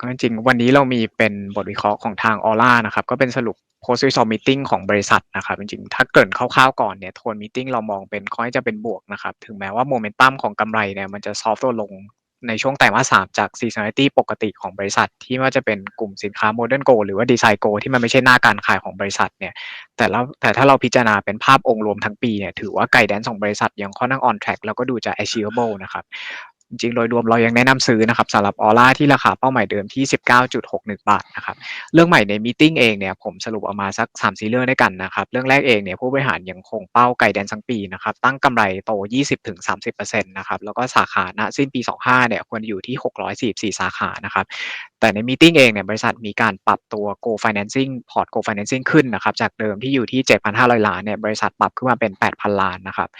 ก็จริงๆวันนี้เรามีเป็นบทวิเคราะห์ของทางออร่านะครับ ก็เป็นสรุป post result meeting ของบริษัทนะครับ จริงๆ ถ้าเกริ่นคร่าวๆก่อนเนี่ยโทน meeting เรามองเป็นค่อยจะเป็นบวกนะครับ ถึงแม้ว่าโมเมนตัมของกำไรเนี่ยมันจะซอฟต์ตัวลงในช่วงไตรมาสสามจาก seasonality ปกติของบริษัท ที่ว่าจะเป็นกลุ่มสินค้า modern go หรือว่า design go ที่มันไม่ใช่หน้าการขายของบริษัทเนี่ยแต่แล้วแต่ถ้าเราพิจารณาเป็นภาพองค์รวมทั้งปีเนี่ยถือว่าไกด์แดนของบริษัทยังค่อนข้าง on track แล้วก็ดูจะ achievable นะครับ จริงโดยรวมเรายังแนะนำซื้อนะครับสำหรับออร่าที่ราคาเป้าหมายเดิมที่ 19.61 บาทนะครับเรื่องใหม่ในมีติ้งเองเนี่ยผมสรุปออกมาสัก3ซีเรื่องด้วยกันนะครับเรื่องแรกเองเนี่ยผู้บริหารยังคงเป้าไกด์แดนทั้งปีนะครับตั้งกำไรโต 20-30%นะครับแล้วก็สาขาณสิ้นปี 25เนี่ยควรอยู่ที่ 644 สาขานะครับแต่ในมีติ้งเองเนี่ยบริษัทมีการปรับตัว Go Financing พอร์ต Go Financing ขึ้นนะครับจากเดิมที่อยู่ที่ 7,500 ล้านเนี่ยบริษัทปรับขึ้นมาเป็น 8,000 ล้านนะครับ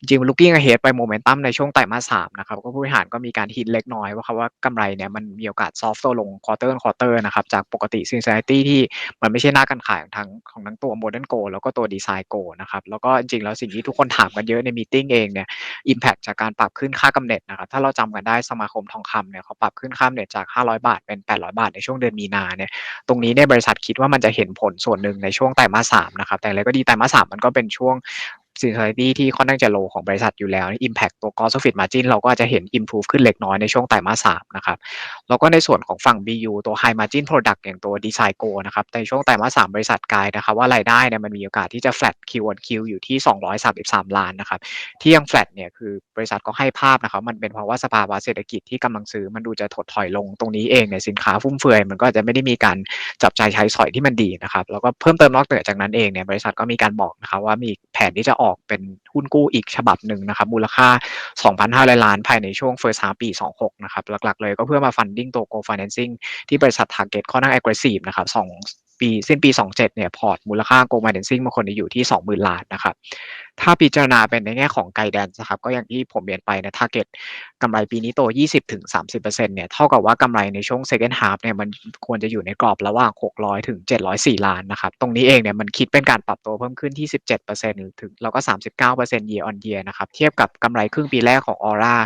จริงๆ looking ahead ไปโมเมนตัมในช่วงไตรมาสสามนะครับก็ผู้บริหารก็มีการฮิตเล็กน้อยว่าครับว่ากำไรเนี่ยมันมีโอกาสซอฟต์ตัวลง quarter on quarter นะครับจากปกติ seasonality ที่มันไม่ใช่หน้าการขายของทั้งของทั้งตัว modern go แล้วก็ตัว design go นะครับแล้วก็จริงๆ แล้วสิ่งที่ทุกคนถามกันเยอะในมีติ้งเองเนี่ย impact จากการปรับขึ้นค่ากำเนิดนะครับถ้าเราจำกันได้สมาคมทองคำเนี่ยเขาปรับขึ้นค่ากำเนิดจาก 500 บาทเป็น 800 บาทในช่วงเดือนมีนาเนี่ยตรงนี้เนี่ยบริษัทคิดว่ามันจะเห็นผลส่วนหนึ่งในช่วงไตรมาสสามนะครับแต่อะไรก็ดีไตรมาสสามมันก็เป็นช่วง seasonality ที่ค่อนข้างจะ low ของบริษัทอยู่แล้ว impact ตัว cost profit margin เราก็จะเห็น improve ขึ้นเล็กน้อยในช่วงไตรมาสสามนะครับแล้วก็ในส่วนของฝั่ง BU ตัว high margin product อย่างตัว Design Go นะครับในช่วงไตรมาสสามบริษัทกายนะครับว่ารายได้เนี่ยมันมีโอกาสที่จะ flat Q on Q อยู่ที่ 233 ล้านนะครับที่ยัง flat เนี่ยคือบริษัทก็ให้ภาพนะครับมันเป็นเพราะว่าสภาวะเศรษฐกิจที่กำลังซื้อมันดูจะถดถอยลงตรงนี้เองเนี่ยสินค้าฟุ่มเฟือยมันก็จะไม่ได้มีการจับใจใช้สอยที่มันดีนะครับแล้วก็เพิ่มเติมนอกเหนือจากนั้นเองเนี่ยบริษัทก็มีการบอกนะครับว่ามีแผนที่จะออกเป็นหุ้นกู้อีกฉบับหนึ่งนะครับ มูลค่า 2,500 ล้านภายในช่วง first half ปี 26 นะครับ หลักๆ เลยก็เพื่อมา funding ตัว go financing ที่บริษัท target ค่อนข้าง aggressive นะครับ2ปีสิ้นปี 27 เนี่ย พอร์ตมูลค่า go financing บางคนอยู่ที่ 20,000 ล้านนะครับถ้าพิจารณาเป็นในแง่ของ guidance นะครับ ก็อย่างที่ผมเรียนไปนะ target กำไรปีนี้โต 20-30%เนี่ย เท่ากับว่ากำไรในช่วง second half เนี่ย มันควรจะอยู่ในกรอบระหว่าง 600 ถึง 704 ล้านนะครับ ตรงนี้เองเนี่ย มันคิดเป็นการปรับตัวเพิ่มขึ้นที่ 17%ถึงแล้วก็ 39% year on year นะครับ เทียบกับกำไรครึ่งปีแรกของ Aura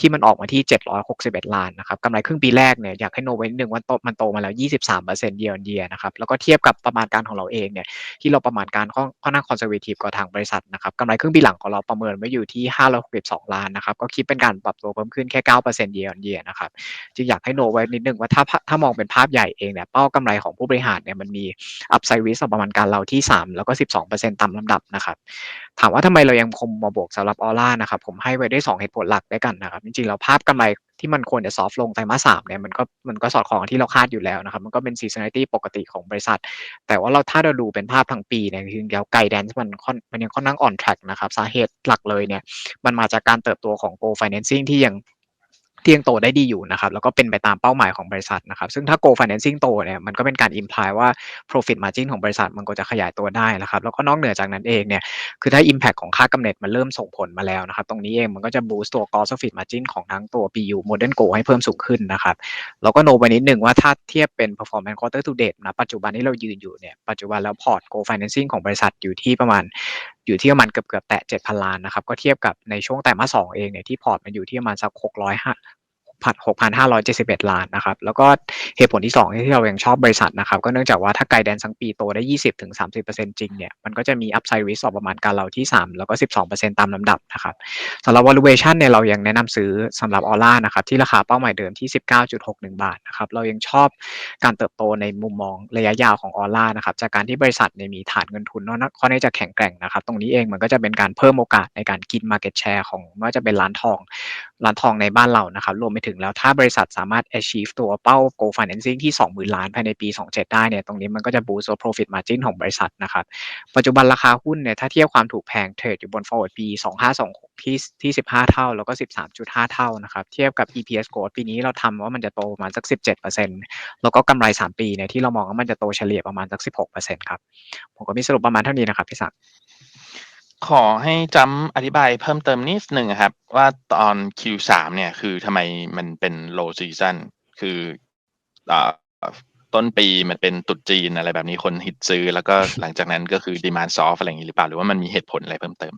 ที่มันออกมาที่ 761 ล้านนะครับกำไรครึ่งปีแรกเนี่ย อยากให้โนไว้นิดนึงว่าโตมันโตมาแล้ว 23% year on year นะครับ แล้วก็เทียบกับประมาณการของเราเองเนี่ย ที่เราประมาณการค่อนข้าง conservative กว่าทางบริษัทนะครับกำไรครึ่งปีหลังของเราประเมินไว้อยู่ที่ 562 ล้านนะครับ ก็คิดเป็นการปรับตัวเพิ่มขึ้นแค่9% year on year นะครับ จึงอยากให้โนไว้นิดนึงว่าถ้าถ้ามองเป็นภาพใหญ่เองเนี่ยเป้ากำไรของผู้บริหารเนี่ยมันมี upside risk ประมาณการเราที่ 3 แล้วก็ 12%ตามลำดับนะครับ ถามว่าทำไมเรายังคงมาบวกสำหรับออร่านะครับผมให้ไว้ได้ 2 เหตุผลหลักด้วยกันนะครับ จริงๆเราภาพกำไร ที่มันควรจะซอฟลงไตรมาสสามเนี่ยมันก็มันก็สอดคล้องที่เราคาดอยู่แล้วนะครับมันก็เป็นซีซันนิตี้ปกติของบริษัท แต่ว่าเราถ้าเราดูเป็นภาพทั้งปีเนี่ยคือเดี๋ยวไกด์แดนซ์มันค่อนมันยังค่อนข้าง on track นะครับสาเหตุหลักเลยเนี่ยมันมาจากการเติบโตของ Go Financing ที่ยัง ที่ยังโตได้ดีอยู่นะครับ แล้วก็เป็นไปตามเป้าหมายของบริษัทนะครับ ซึ่งถ้า Go Financing โตเนี่ยมันก็เป็นการ imply ว่า profit margin ของบริษัทมันก็จะขยายตัวได้นะครับ แล้วก็นอกเหนือจากนั้นเองเนี่ยคือถ้า impact ของค่ากำเนิดมันเริ่มส่งผลมาแล้วนะครับ ตรงนี้เองมันก็จะ boost ตัว gross profit margin ของทั้งตัว BU Modern Go ให้เพิ่มสูงขึ้นนะครับ แล้วก็โนไปนิดหนึ่งว่าถ้าเทียบเป็น performance quarter to date นะปัจจุบันที่เรายืนอยู่เนี่ยปัจจุบันแล้วพอร์ต Go Financing ของบริษัทอยู่ที่ประมาณอยู่ที่ประมาณเกือบเกือบแตะ7,000 ล้านนะครับ ก็เทียบกับในช่วงไตรมาสองเองเนี่ยที่พอร์ตมันอยู่ที่ประมาณสัก 605 6,571ล้านนะครับ แล้วก็เหตุผลที่2ที่เรายังชอบบริษัทนะครับ ก็เนื่องจากว่าถ้าไกด์แดนทั้งปีโตได้20-30%จริงเนี่ย มันก็จะมี upside risk ประมาณการเราที่3แล้วก็12%ตามลำดับนะครับสำหรับ valuation เนี่ยเรายังแนะนำซื้อสำหรับออร่านะครับ ที่ราคาเป้าหมายเดิมที่19.61บาทนะครับ เรายังชอบการเติบโตในมุมมองระยะยาวของออร่านะครับ จากการที่บริษัทเนี่ยมีฐานเงินทุนค่อนข้างจะแข็งแกร่งนะครับ ตรงนี้เองมันก็จะเป็นการเพิ่มโอกาสในการกิน market share ของว่าจะเป็นร้านทองร้านทองในบ้านเรานะครับรวมไปถึงแล้วถ้าบริษัทสามารถ achieve ตัวเป้า go financing ที่ 20,000 ล้านภายในปี 27 ได้เนี่ยตรงนี้มันก็จะ boost profit margin ของบริษัทนะครับ ปัจจุบันราคาหุ้นเนี่ยถ้าเทียบความถูกแพงเทรดอยู่บน forward P 2526 ที่ที่ 15 เท่าแล้วก็ 13.5 เท่านะครับ เทียบกับ EPS growth ปีนี้เราทำว่ามันจะโตประมาณสัก 17%แล้วก็กำไร 3 ปีเนี่ยที่เรามองว่ามันจะโตเฉลี่ยประมาณสัก 16%ครับผมก็มีสรุปประมาณเท่านี้นะครับพี่ศักดิ์ ขอให้จำอธิบายเพิ่มเติมนิดหนึ่งครับ ว่าตอน Q3 เนี่ยคือทำไมมันเป็น low season คืออ่าต้นปีมันเป็นตุดจีนอะไรแบบนี้คนฮิตซื้อ แล้วก็หลังจากนั้นก็คือ demand soft อะไรอย่างนี้หรือเปล่า หรือว่ามันมีเหตุผลอะไรเพิ่มเติม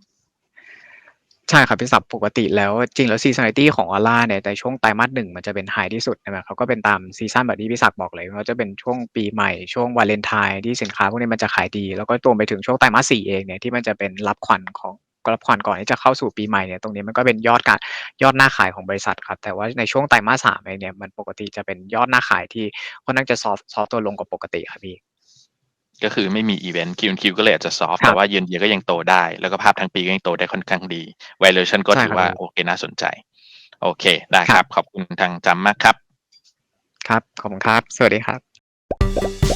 ใช่ครับพี่ศักดิ์ปกติแล้ว จริงแล้ว seasonality ของ Aura เนี่ย ในช่วงไตรมาส 1 มันจะเป็น high ที่สุด ใช่ไหมครับ ก็เป็นตามซีซันแบบที่พี่ศักดิ์บอกเลยว่าจะเป็นช่วงปีใหม่ ช่วงวาเลนไทน์ที่สินค้าพวกนี้มันจะขายดี แล้วก็รวมไปถึงช่วงไตรมาส 4 เองเนี่ย ที่มันจะเป็นรับขวัญของ รับขวัญก่อนที่จะเข้าสู่ปีใหม่เนี่ย ตรงนี้มันก็เป็นยอดการ ยอดหน้าขายของบริษัทครับ แต่ว่าในช่วงไตรมาส 3 เองเนี่ย มันปกติจะเป็นยอดหน้าขายที่ค่อนข้างจะซอฟซอฟตัวลงกว่าปกติครับพี่ ก็คือไม่มีอีเวนต์ Q&Q ก็เลยอาจจะซอฟครับแต่ว่าเยือนเยียก็ยังโตได้ แล้วก็ภาพทั้งปีก็ยังโตได้ค่อนข้างดี valuation ก็ใช่ถือครับว่าพี่โอเคน่าสนใจ โอเค ได้คครัรับบขอบคุณทางจำมากครับ ครับ ขอบคุณครับ สวัสดีครับ